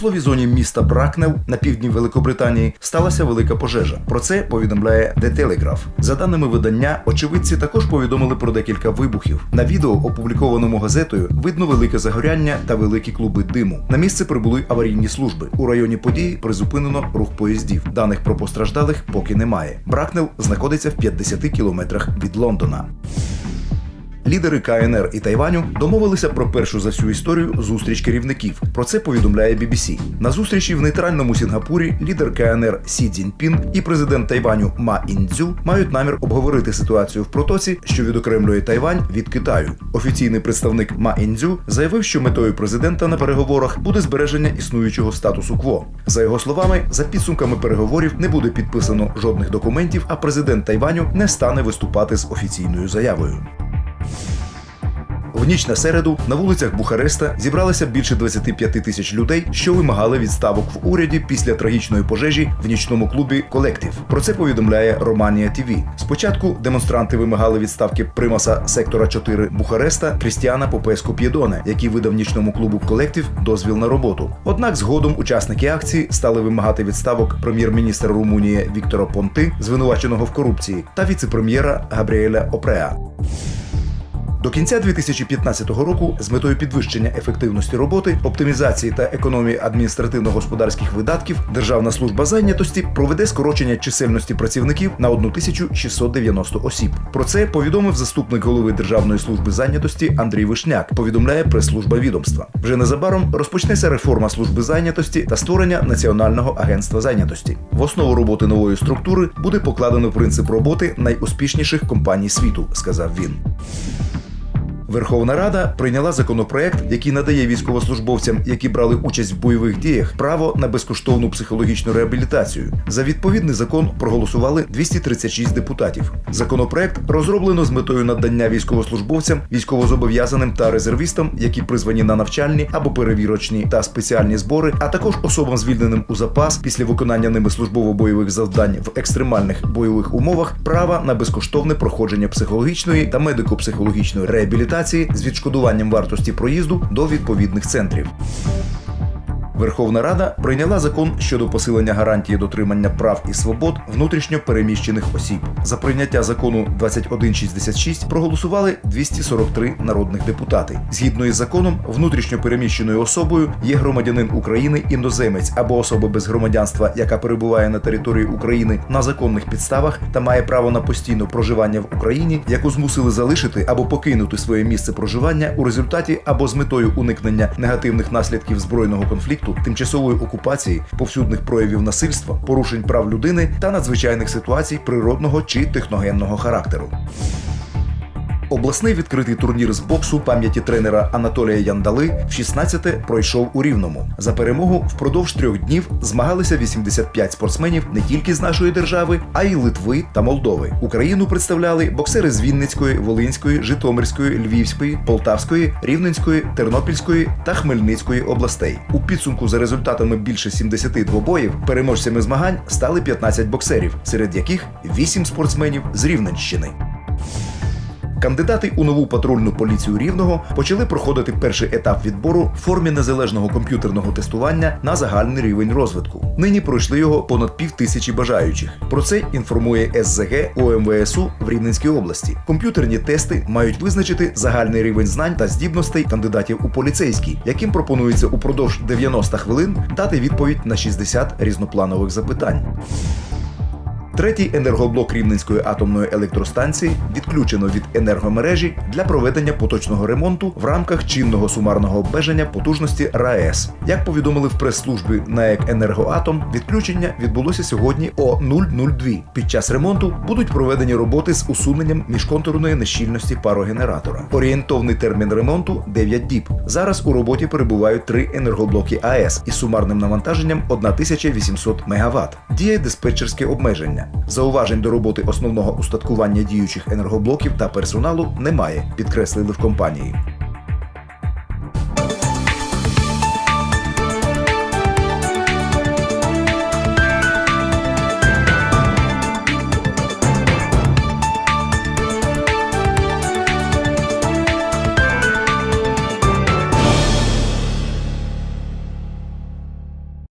промисловій зоні міста Бракнел на півдні Великобританії сталася велика пожежа. Про це повідомляє The Telegraph. За даними видання, очевидці також повідомили про декілька вибухів. На відео, опублікованому газетою, видно велике загоряння та великі клуби диму. На місце прибули аварійні служби. У районі події призупинено рух поїздів. Даних про постраждалих поки немає. Бракнел знаходиться в 50 кілометрах від Лондона. Лідери КНР і Тайваню домовилися про першу за всю історію зустріч керівників. Про це повідомляє BBC. На зустрічі в нейтральному Сінгапурі лідер КНР Сі Цзіньпін і президент Тайваню Ма Індзю мають намір обговорити ситуацію в протоці, що відокремлює Тайвань від Китаю. Офіційний представник Ма Індзю заявив, що метою президента на переговорах буде збереження існуючого статусу кво. За його словами, за підсумками переговорів не буде підписано жодних документів, а президент Тайваню не стане виступати з офіційною заявою. В ніч на середу на вулицях Бухареста зібралося більше 25 тисяч людей, що вимагали відставок в уряді після трагічної пожежі в нічному клубі Колектив. Про це повідомляє Романія ТВ. Спочатку демонстранти вимагали відставки примаса сектора 4 Бухареста Крістіана Попеску П'єдоне, який видав нічному клубу Колектив дозвіл на роботу. Однак згодом учасники акції стали вимагати відставок прем'єр-міністра Румунії Віктора Понти, звинуваченого в корупції, та віце-прем'єра Габріеля Опреа. До кінця 2015 року з метою підвищення ефективності роботи, оптимізації та економії адміністративно-господарських видатків Державна служба зайнятості проведе скорочення чисельності працівників на 1690 осіб. Про це повідомив заступник голови Державної служби зайнятості Андрій Вишняк. Повідомляє прес-служба відомства. Вже незабаром розпочнеться реформа служби зайнятості та створення національного агентства зайнятості. В основу роботи нової структури буде покладено принцип роботи найуспішніших компаній світу, сказав він. Верховна Рада прийняла законопроект, який надає військовослужбовцям, які брали участь в бойових діях, право на безкоштовну психологічну реабілітацію. За відповідний закон проголосували 236 депутатів. Законопроект розроблено з метою надання військовослужбовцям, військовозобов'язаним та резервістам, які призвані на навчальні або перевірочні та спеціальні збори, а також особам звільненим у запас після виконання ними службово-бойових завдань в екстремальних бойових умовах, права на безкоштовне проходження психологічної та медико-психологічної реабілітації з відшкодуванням вартості проїзду до відповідних центрів. Верховна Рада прийняла закон щодо посилення гарантії дотримання прав і свобод внутрішньо переміщених осіб. За прийняття закону 2166 проголосували 243 народних депутати. Згідно із законом, внутрішньо переміщеною особою є громадянин України іноземець або особа без громадянства, яка перебуває на території України на законних підставах та має право на постійне проживання в Україні, яку змусили залишити або покинути своє місце проживання у результаті або з метою уникнення негативних наслідків збройного конфлікту тимчасової окупації, повсюдних проявів насильства, порушень прав людини та надзвичайних ситуацій природного чи техногенного характеру. Обласний відкритий турнір з боксу пам'яті тренера Анатолія Яндали в 16-те пройшов у Рівному. За перемогу впродовж трьох днів змагалися 85 спортсменів не тільки з нашої держави, а й Литви та Молдови. Україну представляли боксери з Вінницької, Волинської, Житомирської, Львівської, Полтавської, Рівненської, Тернопільської та Хмельницької областей. У підсумку за результатами більше 70 двобоїв переможцями змагань стали 15 боксерів, серед яких 8 спортсменів з Рівненщини. Кандидати у нову патрульну поліцію рівного почали проходити перший етап відбору в формі незалежного комп'ютерного тестування на загальний рівень розвитку. Нині пройшли його понад пів тисячі бажаючих. Про це інформує СЗГ ОМВСУ в Рівненській області. Комп'ютерні тести мають визначити загальний рівень знань та здібностей кандидатів у поліцейські, яким пропонується упродовж 90 хвилин дати відповідь на 60 різнопланових запитань. Третій енергоблок Рівненської атомної електростанції відключено від енергомережі для проведення поточного ремонту в рамках чинного сумарного обмеження потужності РАЕС. Як повідомили в прес-службі НАЕК «Енергоатом», відключення відбулося сьогодні о 002. Під час ремонту будуть проведені роботи з усуненням міжконтурної нещільності парогенератора. Орієнтовний термін ремонту 9 діб. Зараз у роботі перебувають три енергоблоки АЕС із сумарним навантаженням 1800 МВт. Діє диспетчерське обмеження. Зауважень до роботи основного устаткування діючих енергоблоків та персоналу немає, підкреслили в компанії.